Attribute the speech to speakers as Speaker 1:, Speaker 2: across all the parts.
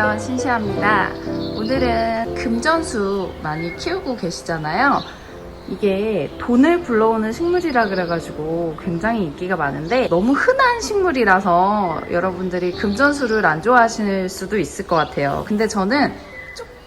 Speaker 1: 안녕하세요. 신시아입니다. 오늘은 금전수 많이 키우고 계시잖아요. 이게 돈을 불러오는 식물이라 그래가지고 굉장히 인기가 많은데 너무 흔한 식물이라서 여러분들이 금전수를 안 좋아하실 수도 있을 것 같아요. 근데 저는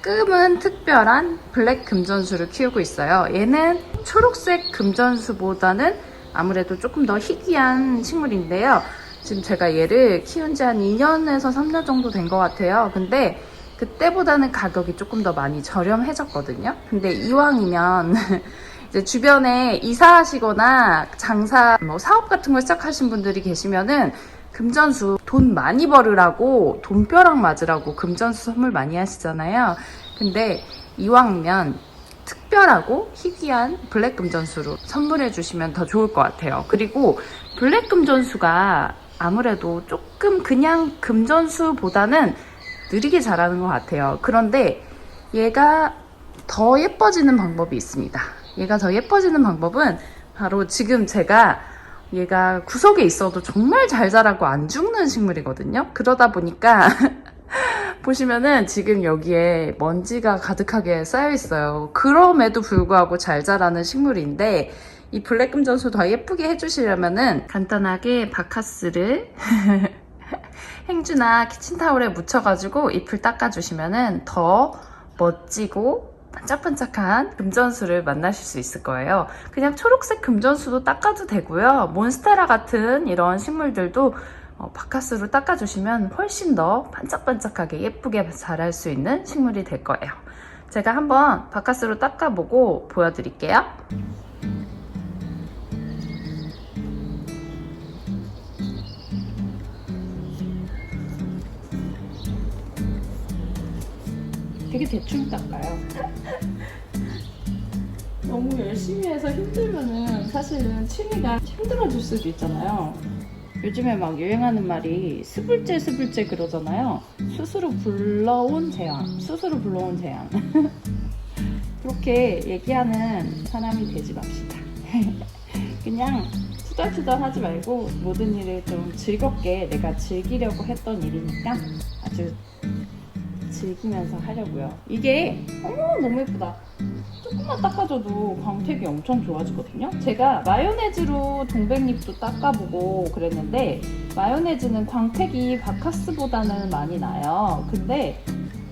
Speaker 1: 조금은 특별한 블랙 금전수를 키우고 있어요. 얘는 초록색 금전수보다는 아무래도 조금 더 희귀한 식물인데요. 지금 제가 얘를 키운 지 한 2년에서 3년 정도 된 것 같아요. 근데 그때보다는 가격이 조금 더 많이 저렴해졌거든요. 근데 이왕이면 이제 주변에 이사하시거나 장사, 뭐 사업 같은 걸 시작하신 분들이 계시면은 금전수 돈 많이 벌으라고 돈벼락 맞으라고 금전수 선물 많이 하시잖아요. 근데 이왕이면 특별하고 희귀한 블랙 금전수로 선물해 주시면 더 좋을 것 같아요. 그리고 블랙 금전수가 아무래도 조금 그냥 금전수보다는 느리게 자라는 것 같아요. 그런데 얘가 더 예뻐지는 방법이 있습니다. 얘가 더 예뻐지는 방법은 바로 지금 제가 얘가 구석에 있어도 정말 잘 자라고 안 죽는 식물이거든요. 그러다 보니까 보시면은 지금 여기에 먼지가 가득하게 쌓여 있어요. 그럼에도 불구하고 잘 자라는 식물인데 이 블랙 금전수 더 예쁘게 해주시려면은 간단하게 바카스를 행주나 키친타올에 묻혀가지고 잎을 닦아주시면은 더 멋지고 반짝반짝한 금전수를 만나실 수 있을 거예요. 그냥 초록색 금전수도 닦아도 되고요. 몬스테라 같은 이런 식물들도 어, 바카스로 닦아주시면 훨씬 더 반짝반짝하게 예쁘게 자랄 수 있는 식물이 될 거예요. 제가 한번 바카스로 닦아보고 보여드릴게요. 되게 대충 닦아요. 너무 열심히 해서 힘들면은 사실은 취미가 힘들어질 수도 있잖아요. 요즘에 막 유행하는 말이 스불제 스불제 그러잖아요. 스스로 불러온 재앙, 스스로 불러온 재앙. 그렇게 얘기하는 사람이 되지 맙시다. 그냥 투덜투덜 하지 말고 모든 일을 좀 즐겁게 내가 즐기려고 했던 일이니까 아주 즐기면서 하려고요. 이게 어머 너무 예쁘다. 조금만 닦아줘도 광택이 엄청 좋아지거든요. 제가 마요네즈로 동백잎도 닦아보고 그랬는데 마요네즈는 광택이 바카스보다는 많이 나요. 근데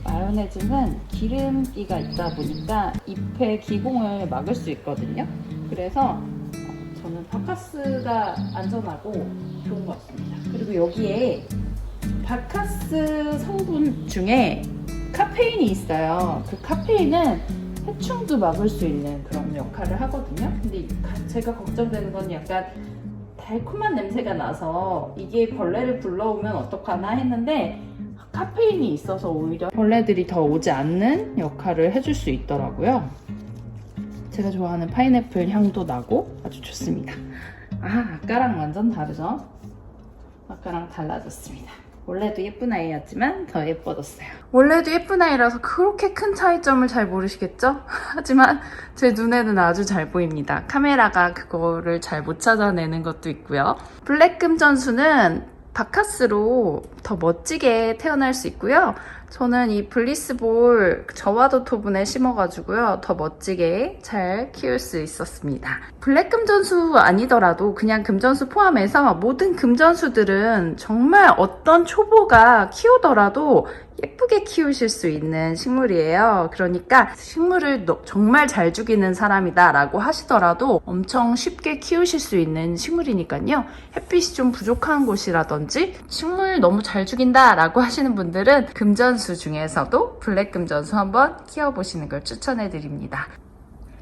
Speaker 1: 마요네즈는 기름기가 있다 보니까 잎의 기공을 막을 수 있거든요. 그래서 저는 바카스가 안전하고 좋은 것 같습니다. 그리고 여기에 바카스 성분 중에 카페인이 있어요. 그 카페인은 해충도 막을 수 있는 그런 역할을 하거든요. 근데 제가 걱정되는 건 약간 달콤한 냄새가 나서 이게 벌레를 불러오면 어떡하나 했는데 카페인이 있어서 오히려 벌레들이 더 오지 않는 역할을 해줄 수 있더라고요. 제가 좋아하는 파인애플 향도 나고 아주 좋습니다. 아, 아까랑 완전 다르죠? 아까랑 달라졌습니다. 원래도 예쁜 아이였지만 더 예뻐졌어요. 원래도 예쁜 아이라서 그렇게 큰 차이점을 잘 모르시겠죠? 하지만 제 눈에는 아주 잘 보입니다. 카메라가 그거를 잘 못 찾아내는 것도 있고요. 블랙 금 전수는 바카스로 더 멋지게 태어날 수 있고요. 저는 이 블리스볼 저와도 토분에 심어가지고요. 더 멋지게 잘 키울 수 있었습니다. 블랙 금전수 아니더라도 그냥 금전수 포함해서 모든 금전수들은 정말 어떤 초보가 키우더라도 예쁘게 키우실 수 있는 식물이에요. 그러니까 식물을 너- 정말 잘 죽이는 사람이다 라고 하시더라도 엄청 쉽게 키우실 수 있는 식물이니까요. 햇빛이 좀 부족한 곳이라든지 식물 너무 잘 죽인다 라고 하시는 분들은 금전수 중에서도 블랙 금전수 한번 키워보시는 걸 추천해 드립니다.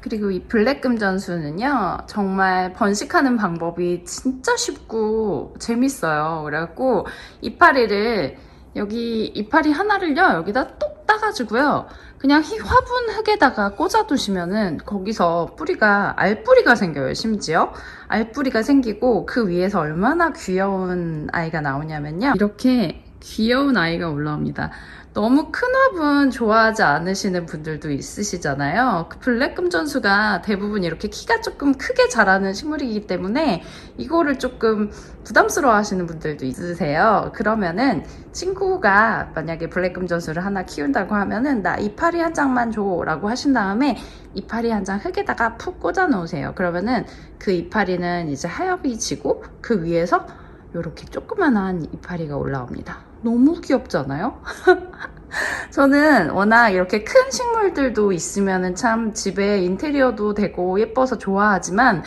Speaker 1: 그리고 이 블랙 금 전수는요, 정말 번식하는 방법이 진짜 쉽고 재밌어요. 그래갖고 이파리를 여기 이파리 하나를요, 여기다 똑 따가지고요, 그냥 희- 화분 흙에다가 꽂아두시면은 거기서 뿌리가, 알뿌리가 생겨요, 심지어. 알뿌리가 생기고 그 위에서 얼마나 귀여운 아이가 나오냐면요. 이렇게 귀여운 아이가 올라옵니다. 너무 큰 화분 좋아하지 않으시는 분들도 있으시잖아요. 그 블랙 금전수가 대부분 이렇게 키가 조금 크게 자라는 식물이기 때문에 이거를 조금 부담스러워 하시는 분들도 있으세요. 그러면은 친구가 만약에 블랙 금전수를 하나 키운다고 하면은 나 이파리 한 장만 줘 라고 하신 다음에 이파리 한 장 흙에다가 푹 꽂아 놓으세요. 그러면은 그 이파리는 이제 하엽이 지고 그 위에서 이렇게 조그만한 이파리가 올라옵니다. 너무 귀엽지 않아요? 저는 워낙 이렇게 큰 식물들도 있으면 참 집에 인테리어도 되고 예뻐서 좋아하지만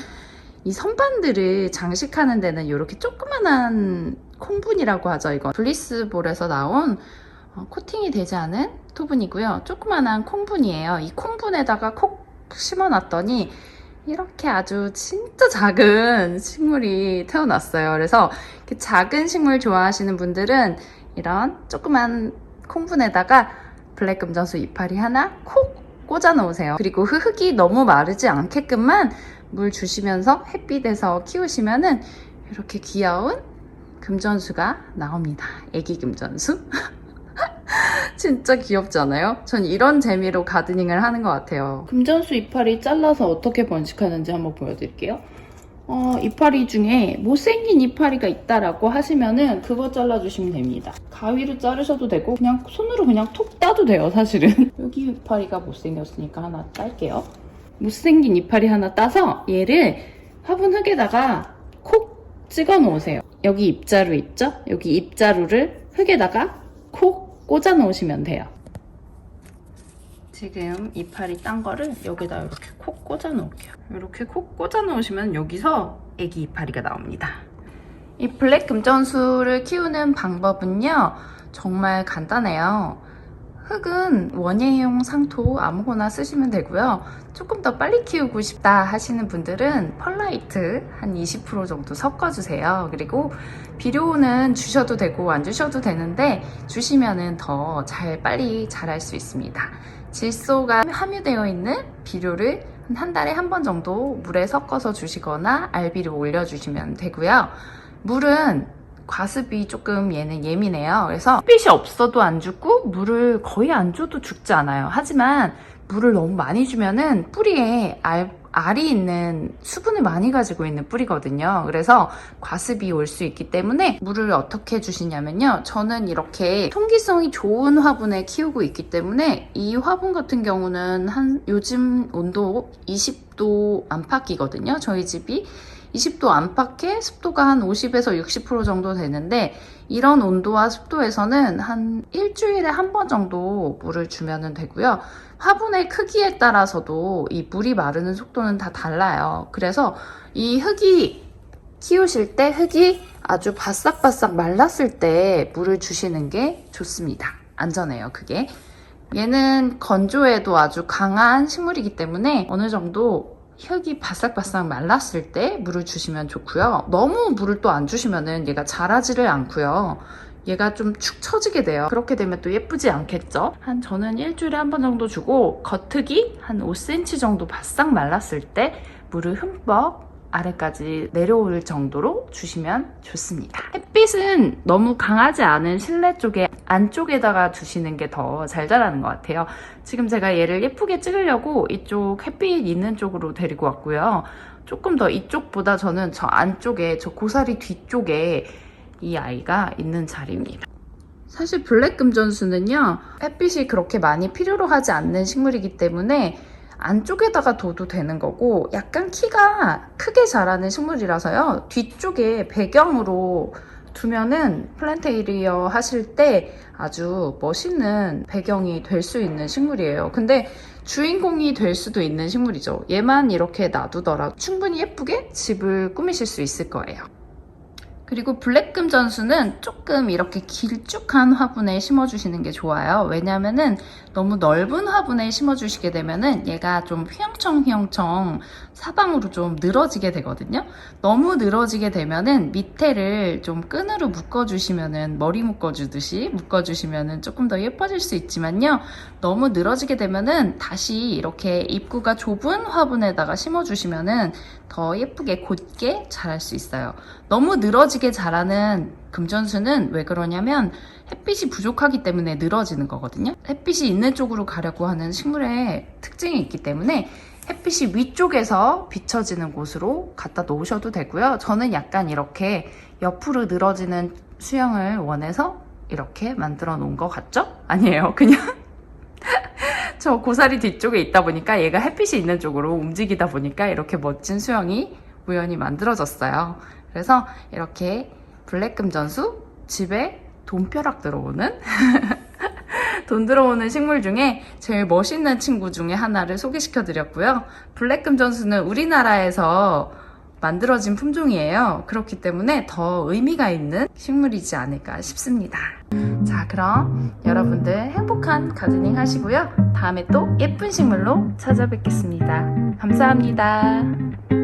Speaker 1: 이 선반들을 장식하는 데는 이렇게 조그만한 콩분이라고 하죠. 이거 블리스볼에서 나온 어, 코팅이 되지 않은 토분이고요. 조그만한 콩분이에요. 이 콩분에다가 콕 심어놨더니 이렇게 아주 진짜 작은 식물이 태어났어요. 그래서 작은 식물 좋아하시는 분들은 이런 조그만 콩분에다가 블랙 금전수 이파리 하나 콕 꽂아 놓으세요. 그리고 그 흙이 너무 마르지 않게끔만 물 주시면서 햇빛에서 키우시면은 이렇게 귀여운 금전수가 나옵니다. 애기 금전수. 진짜 귀엽지 않아요? 전 이런 재미로 가드닝을 하는 것 같아요. 금전수 이파리 잘라서 어떻게 번식하는지 한번 보여드릴게요. 어, 이파리 중에 못생긴 이파리가 있다라고 하시면은 그거 잘라주시면 됩니다. 가위로 자르셔도 되고 그냥 손으로 그냥 톡 따도 돼요, 사실은. 여기 이파리가 못생겼으니까 하나 딸게요. 못생긴 이파리 하나 따서 얘를 화분 흙에다가 콕 찍어 놓으세요. 여기 입자루 있죠? 여기 입자루를 흙에다가 콕 꽂아 놓으시면 돼요. 지금 이파리 딴 거를 여기다 이렇게 콕 꽂아 놓을게요. 이렇게 콕 꽂아 놓으시면 여기서 애기 이파리가 나옵니다. 이 블랙 금전수를 키우는 방법은요, 정말 간단해요. 흙은 원예용 상토 아무거나 쓰시면 되고요. 조금 더 빨리 키우고 싶다 하시는 분들은 펄라이트 한 20% 정도 섞어주세요. 그리고 비료는 주셔도 되고 안 주셔도 되는데 주시면은 더 잘 빨리 자랄 수 있습니다. 질소가 함유되어 있는 비료를 한 달에 한 번 정도 물에 섞어서 주시거나 알비를 올려주시면 되고요. 물은 과습이 조금 얘는 예민해요. 그래서 햇빛이 없어도 안 죽고 물을 거의 안 줘도 죽지 않아요. 하지만 물을 너무 많이 주면은 뿌리에 알, 알이 있는 수분을 많이 가지고 있는 뿌리거든요. 그래서 과습이 올 수 있기 때문에 물을 어떻게 주시냐면요. 저는 이렇게 통기성이 좋은 화분에 키우고 있기 때문에 이 화분 같은 경우는 한 요즘 온도 20도 안팎이거든요. 저희 집이 20도 안팎에 습도가 한 50에서 60% 정도 되는데 이런 온도와 습도에서는 한 일주일에 한 번 정도 물을 주면 되고요. 화분의 크기에 따라서도 이 물이 마르는 속도는 다 달라요. 그래서 이 흙이 키우실 때 흙이 아주 바싹바싹 말랐을 때 물을 주시는 게 좋습니다. 안전해요, 그게. 얘는 건조에도 아주 강한 식물이기 때문에 어느 정도 흙이 바싹바싹 말랐을 때 물을 주시면 좋고요. 너무 물을 또 안 주시면은 얘가 자라지를 않고요. 얘가 좀 축 처지게 돼요. 그렇게 되면 또 예쁘지 않겠죠? 한 저는 일주일에 한 번 정도 주고 겉흙이 한 5cm 정도 바싹 말랐을 때 물을 흠뻑 아래까지 내려올 정도로 주시면 좋습니다. 햇빛은 너무 강하지 않은 실내 쪽에 안쪽에다가 두시는 게 더 잘 자라는 것 같아요. 지금 제가 얘를 예쁘게 찍으려고 이쪽 햇빛 있는 쪽으로 데리고 왔고요. 조금 더 이쪽보다 저는 저 안쪽에 저 고사리 뒤쪽에 이 아이가 있는 자리입니다. 사실 블랙 금전수는요 햇빛이 그렇게 많이 필요로 하지 않는 식물이기 때문에 안쪽에다가 둬도 되는 거고 약간 키가 크게 자라는 식물이라서요. 뒤쪽에 배경으로 두면은 플랜테이리어 하실 때 아주 멋있는 배경이 될 수 있는 식물이에요. 근데 주인공이 될 수도 있는 식물이죠. 얘만 이렇게 놔두더라도 충분히 예쁘게 집을 꾸미실 수 있을 거예요 그리고 블랙 금 전수는 조금 이렇게 길쭉한 화분에 심어주시는 게 좋아요. 왜냐면은 너무 넓은 화분에 심어주시게 되면은 얘가 좀 휘영청휘영청 사방으로 좀 늘어지게 되거든요. 너무 늘어지게 되면은 밑에를 좀 끈으로 묶어주시면은 머리 묶어주듯이 묶어주시면은 조금 더 예뻐질 수 있지만요. 너무 늘어지게 되면은 다시 이렇게 입구가 좁은 화분에다가 심어주시면은 더 예쁘게 곧게 자랄 수 있어요. 너무 늘어 지게 자라는
Speaker 2: 금전수는 왜 그러냐면 햇빛이 부족하기 때문에 늘어지는 거거든요. 햇빛이 있는 쪽으로 가려고 하는 식물의 특징이 있기 때문에 햇빛이 위쪽에서 비춰지는 곳으로 갖다 놓으셔도 되고요. 저는 약간 이렇게 옆으로 늘어지는 수영을 원해서 이렇게 만들어 놓은 것 같죠? 아니에요. 그냥 저 고사리 뒤쪽에 있다 보니까 얘가 햇빛이 있는 쪽으로 움직이다 보니까 이렇게 멋진 수영이 우연히 만들어졌어요. 그래서 이렇게 블랙금 전수 집에 돈벼락 들어오는 돈 들어오는 식물 중에 제일 멋있는 친구 중에 하나를 소개시켜 드렸고요. 블랙금 전수는 우리나라에서 만들어진 품종이에요. 그렇기 때문에 더 의미가 있는 식물이지 않을까 싶습니다. 자, 그럼 여러분들 행복한 가드닝 하시고요. 다음에 또 예쁜 식물로 찾아뵙겠습니다. 감사합니다.